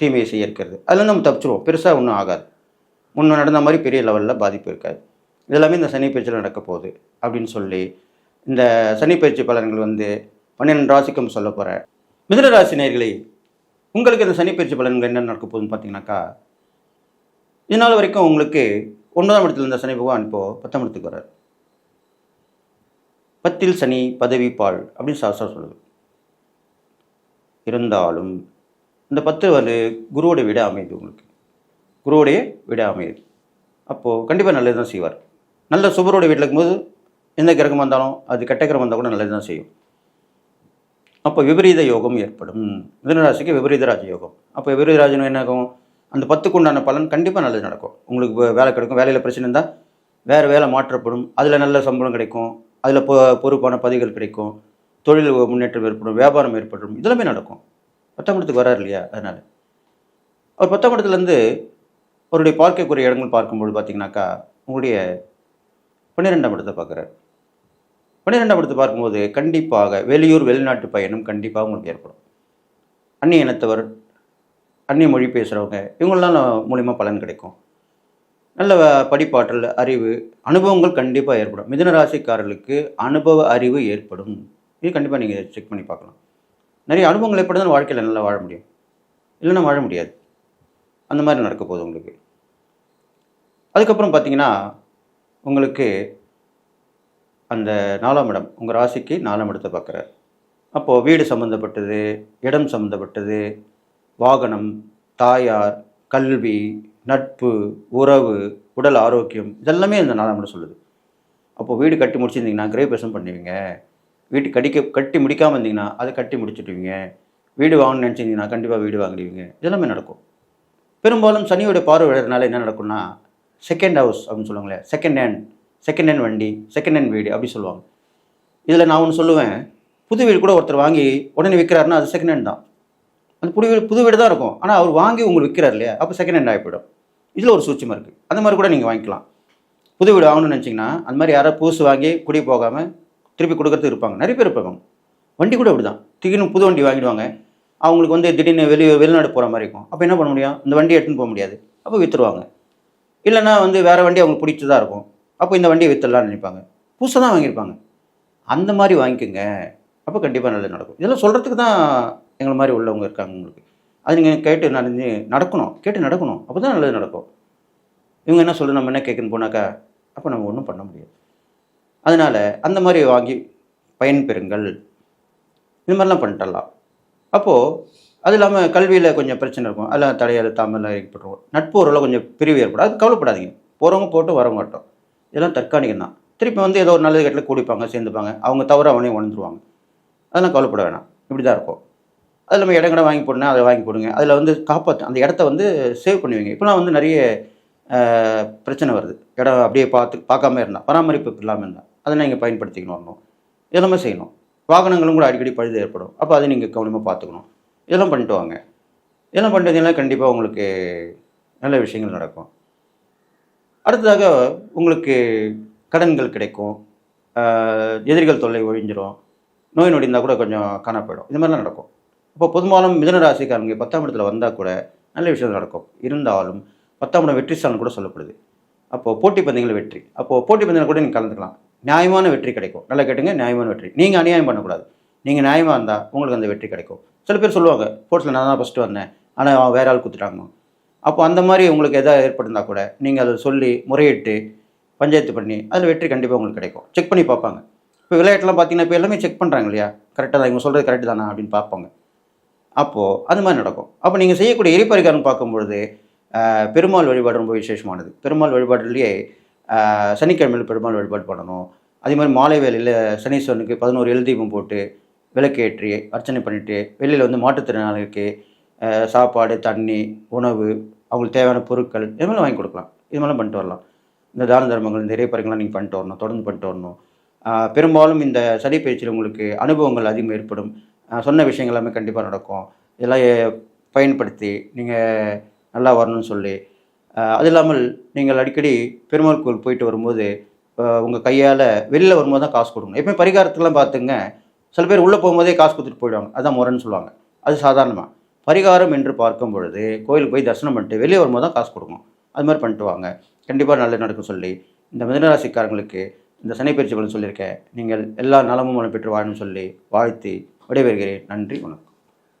தீமையை செய்ய இருக்கிறது. அதில் நம்ம தப்பிச்சிருவோம். பெருசாக ஒன்றும் ஆகாது. முன்னே நடந்த மாதிரி பெரிய லெவலில் பாதிப்பு இருக்காது. இதெல்லாமே இந்த சனி பயிற்சியில் நடக்க போகுது அப்படின்னு சொல்லி இந்த சனி பயிற்சி பலன்கள் வந்து பன்னிரெண்டு ராசிக்கும் சொல்ல போகிறேன் மிதுன ராசி நேர்களை உங்களுக்கு இந்த சனி பயிற்சி பலன்கள் என்ன நடக்க போகுதுன்னு பார்த்தீங்கன்னாக்கா இதனால் வரைக்கும் உங்களுக்கு ஒன்பதாம் இடத்துல இருந்த சனி பகவான் இப்போது பத்தாம் இடத்துக்கு வர்றார். பத்தில் சனி பதவி பால் அப்படின்னு சாஸ்திரம் சொல்லுது. இருந்தாலும் இந்த பத்து வந்து குருவோடைய விட அமையுது உங்களுக்கு. குருவோடைய விட அமையுது. அப்போது கண்டிப்பாக நல்லது தான் செய்வார். நல்ல சுபரோட வீட்டில் இருக்கும்போது எந்த கிரகம் வந்தாலும் அது கெட்ட கிரகம் வந்தால் கூட நல்லது தான் செய்யும். அப்போ விபரீத யோகம் ஏற்படும். மிதனராசிக்கு விபரீத ராஜ யோகம். அப்போ விபரீத ராஜன் என்ன ஆகும்? அந்த பத்துக்கு உண்டான பலன் கண்டிப்பாக நல்லது நடக்கும். உங்களுக்கு வேலை கிடைக்கும். வேலையில் பிரச்சனை இருந்தால் வேறு வேலை மாற்றப்படும். அதில் நல்ல சம்பளம் கிடைக்கும். அதில் பொ பொறுப்பான பதவிகள் கிடைக்கும். தொழில் முன்னேற்றம் ஏற்படும். வியாபாரம் ஏற்படும். இதெல்லாமே நடக்கும். பத்தாம் இடத்துக்கு வரார் இல்லையா? அதனால். அவர் பத்தாம் இடத்துலேருந்து அவருடைய பார்க்கக்கூடிய இடங்கள் பார்க்கும்போது பார்த்தீங்கன்னாக்கா உங்களுடைய பன்னிரெண்டாம் இடத்தை பார்க்குறாரு. பன்னிரெண்டாம் இடத்தை பார்க்கும்போது கண்டிப்பாக வெளியூர் வெளிநாட்டு பயணம் கண்டிப்பாக உங்களுக்கு ஏற்படும். அந்நிய இனத்தவர் அந்நிய மொழி பேசுகிறவங்க இவங்களெலாம் மூலிமா பலன் கிடைக்கும். நல்ல படிப்பாற்றல் அறிவு அனுபவங்கள் கண்டிப்பாக ஏற்படும். மிதுன ராசிக்காரர்களுக்கு அனுபவ அறிவு ஏற்படும். இது கண்டிப்பாக நீங்கள் செக் பண்ணி பார்க்கலாம். நிறைய அனுபவங்கள் ஏற்படுதான் வாழ்க்கையில் நல்லா வாழ முடியும். இல்லைன்னா வாழ முடியாது. அந்த மாதிரி நடக்க போகுது உங்களுக்கு. அதுக்கப்புறம் பார்த்தீங்கன்னா உங்களுக்கு அந்த நாலாம் இடம் உங்கள் ராசிக்கு நாலாம் இடத்தை பார்க்குறார் அப்போது வீடு சம்மந்தப்பட்டது இடம் சம்மந்தப்பட்டது வாகனம் தாயார் கல்வி நட்பு உறவு உடல் ஆரோக்கியம் இதெல்லாமே இந்த நாலாம் இடம் சொல்லுது. அப்போது வீடு கட்டி முடிச்சிருந்தீங்கன்னா கிரேபேசம் பண்ணுவீங்க. வீட்டு கடிக்க கட்டி முடிக்காமல் இருந்தீங்கன்னா அதை கட்டி முடிச்சுட்டுவீங்க வீடு வாங்கணும்னு நினச்சிங்கன்னா கண்டிப்பாக வீடு வாங்கிடுவீங்க. இதெல்லாமே நடக்கும். பெரும்பாலும் சனியோடைய பார்வை விழுறதுனால என்ன நடக்கும்னா செகண்ட் ஹவுஸ் அப்படின்னு சொல்லுவாங்களே செகண்ட் ஹேண்ட் செகண்ட் ஹேண்ட் வண்டி செகண்ட் ஹேண்ட் வீடு அப்படி சொல்லுவாங்க. இதில் நான் ஒன்று சொல்லுவேன் புது வீடு கூட ஒருத்தர் வாங்கி உடனே விற்கிறாருன்னா அது செகண்ட் ஹேண்ட் தான். அந்த புது வீடு புது வீடு தான் இருக்கும். ஆனால் அவர் வாங்கி உங்களுக்கு விற்கிறார் இல்லையா அப்போ செகண்ட் ஹேண்ட் ஆகிப்போயிடும் இதில் ஒரு சூட்சமாக இருக்குது அந்த மாதிரி கூட நீங்கள் வாங்கிக்கலாம். புது வீடு வாங்கணும்னு நினச்சிங்கன்னா அந்த மாதிரி யாராவது புதுசு வாங்கி குடி போகாமல் திருப்பி கொடுக்கறதுக்கு இருப்பாங்க. நிறைய பேர் இருப்பாங்க வண்டி கூட அப்படி தான் திடீர்னு புது வண்டி வாங்கிடுவாங்க. அவங்களுக்கு வந்து திடீர்னு வெளி வெளிநாடு போகிற மாதிரி இருக்கும். அப்போ என்ன பண்ண முடியும்? இந்த வண்டி எடுத்துன்னு போக முடியாது. அப்போ விற்றுருவாங்க இல்லைன்னா வந்து வேறு வண்டி அவங்களுக்கு பிடிச்சதாக இருக்கும். அப்போ இந்த வண்டியை வித்துடலாம்னு நினைப்பாங்க. புதுசாக தான் வாங்கியிருப்பாங்க. அந்த மாதிரி வாங்கிக்கோங்க. அப்போ கண்டிப்பாக நல்லது நடக்கும். இதெல்லாம் சொல்கிறதுக்கு தான் எங்களை மாதிரி உள்ளவங்க இருக்காங்க உங்களுக்கு. அது நீங்கள் கேட்டு நடந்து நடக்கணும். கேட்டு நடக்கணும். அப்போ தான் நல்லது நடக்கும். இவங்க என்ன சொல்லு நம்ம என்ன கேட்குன்னு போனாக்கா அப்போ நம்ம ஒன்றும் பண்ண முடியாது. அதனால் அந்த மாதிரி வாங்கி பயன் பெறுங்கள். இது மாதிரிலாம் பண்ணிட்டலாம். அப்போது அது இல்லாமல் கல்வியில் கொஞ்சம் பிரச்சனை இருக்கும். அதில் தடையால் தாமெல்லாம் ஏற்பட்டுருவோம் நட்பு உறவில் கொஞ்சம் பிரிவு ஏற்படும். அது கவலைப்படாதீங்க. போகிறவங்க போட்டு வரவங்க மாட்டோம். இதெல்லாம் தற்காலிகம் தான். திருப்பி வந்து ஏதோ ஒரு நல்லது கட்டில் கூடிப்பாங்க சேர்ந்துப்பாங்க. அவங்க தவிர அவனையும் உணர்ந்துருவாங்க. அதெல்லாம் கவலைப்பட வேணாம். இப்படி தான் இருக்கும். அதில் நம்ம இடங்கட வாங்கி போடணும் அதை வாங்கி போடுங்க. அதில் வந்து காப்பாற்று அந்த இடத்த வந்து சேவ் பண்ணுவீங்க. இப்போலாம் வந்து நிறைய பிரச்சனை வருது. இடம் அப்படியே பார்த்து பார்க்காம இருந்தால் பராமரிப்பு இல்லாமல் இருந்தால் அதை நீங்கள் பயன்படுத்திக்கணும் வரணும். இதெல்லாமே செய்யணும். வாகனங்களும் கூட அடிக்கடி பழுது ஏற்படும். அப்போ அதை நீங்கள் கவனமாக பார்த்துக்கணும். இதெல்லாம் பண்ணிட்டு வாங்க. இதெல்லாம் பண்ணிட்டீங்கன்னா கண்டிப்பாக உங்களுக்கு நல்ல விஷயங்கள் நடக்கும். அடுத்ததாக உங்களுக்கு கடன்கள் கிடைக்கும். எதிரிகள் தொல்லை ஒழிஞ்சிரும். நோய் நொடி இருந்தால் கூட கொஞ்சம் காணப்படும் இது மாதிரிலாம் நடக்கும். இப்போ பொதுமாலும் மிதன ராசிக்காரங்க பத்தாம் இடத்துல வந்தால் கூட நல்ல விஷயம் நடக்கும். இருந்தாலும் பத்தாம் இடம் வெற்றி ஸ்தானம் கூட சொல்லப்படுது. அப்போது போட்டி பந்தயங்கள் வெற்றி. அப்போது போட்டி பந்தயங்கள் கூட நீங்கள் கலந்துக்கலாம். நியாயமான வெற்றி கிடைக்கும். நல்லா கேட்டுங்க நியாயமான வெற்றி. நீங்கள் அநியாயம் பண்ணக்கூடாது. நீங்கள் நியாயமாக இருந்தால் உங்களுக்கு அந்த வெற்றி கிடைக்கும். சில பேர் சொல்லுவாங்க ஸ்போர்ட்ஸில் நான் தான் ஃபஸ்ட்டு வந்தேன். ஆனால் வேற ஆள் குத்துட்டாங்க அப்போ அந்த மாதிரி உங்களுக்கு எதாவது ஏற்பட்டிருந்தால் கூட நீங்கள் அதை சொல்லி முறையிட்டு பஞ்சாயத்து பண்ணி அதில் வெற்றி கண்டிப்பாக உங்களுக்கு கிடைக்கும். செக் பண்ணி பார்ப்பாங்க. இப்போ விளையாட்டுலாம் பார்த்தீங்கன்னா இப்போ எல்லாமே செக் பண்ணுறாங்க இல்லையா? கரெக்டாக தான் இவங்க சொல்கிறது கரெக்டு தானா அப்படின்னு பார்ப்பாங்க. அப்போது அது மாதிரி நடக்கும். அப்போ நீங்கள் செய்யக்கூடிய எரிபரிகாரம் பார்க்கும்பொழுது பெருமாள் வழிபாடு ரொம்ப விசேஷமானது. பெருமாள் வழிபாடுலேயே சனிக்கிழமையில் பெருமாள் வழிபாடு பண்ணணும். அதே மாதிரி மாலை வேலையில் சனீஸ்வரனுக்கு பதினோரு எழுதீபம் போட்டு விளக்கேற்றி அர்ச்சனை பண்ணிவிட்டு வெளியில் வந்து மாற்றுத்திறனாளிகளுக்கு சாப்பாடு தண்ணி உணவு அவங்களுக்கு தேவையான பொருட்கள் இது மாதிரிலாம் வாங்கி கொடுக்கலாம். இது மாதிரிலாம் பண்ணிட்டு வரலாம். இந்த தான தர்மங்கள் இந்த இறைப்பறைகள்லாம் நீங்கள் பண்ணிட்டு வரணும் தொடர்ந்து பண்ணிட்டு வரணும். பெரும்பாலும் இந்த சனி பயிற்சியில் உங்களுக்கு அனுபவங்கள் அதிகம் ஏற்படும். சொன்ன விஷயங்கள் எல்லாமே கண்டிப்பாக நடக்கும். இதெல்லாம் பயன்படுத்தி நீங்கள் நல்லா வரணும்னு சொல்லி அது இல்லாமல் நீங்கள் அடிக்கடி பெருமாள் கோவில் போயிட்டு வரும்போது உங்கள் கையால் வெளியில் வரும்போது தான் காசு கொடுக்கணும். எப்பவுமே பரிகாரத்துக்கெல்லாம் பார்த்துங்க சில பேர் உள்ளே போகும்போதே காசு கொடுத்துட்டு போயிடுவாங்க. அதான் முறைன்னு சொல்லுவாங்க. அது சாதாரணமாக பரிகாரம் என்று பார்க்கும் பொழுது கோயிலுக்கு போய் தரிசனம் பண்ணிட்டு வெளியே வரும்போது தான் காசு கொடுக்கணும். அது மாதிரி பண்ணிட்டு வாங்க. கண்டிப்பாக நல்லது நடக்கும் சொல்லி இந்த மிதனராசிக்காரங்களுக்கு இந்த சனி பயிற்சி பலன் சொல்லியிருக்கேன் நீங்கள் எல்லா நலமும் மனம் பெற்று வாழணும்னு சொல்லி வாழ்த்தி விடைபெறுகிறேன். நன்றி வணக்கம்.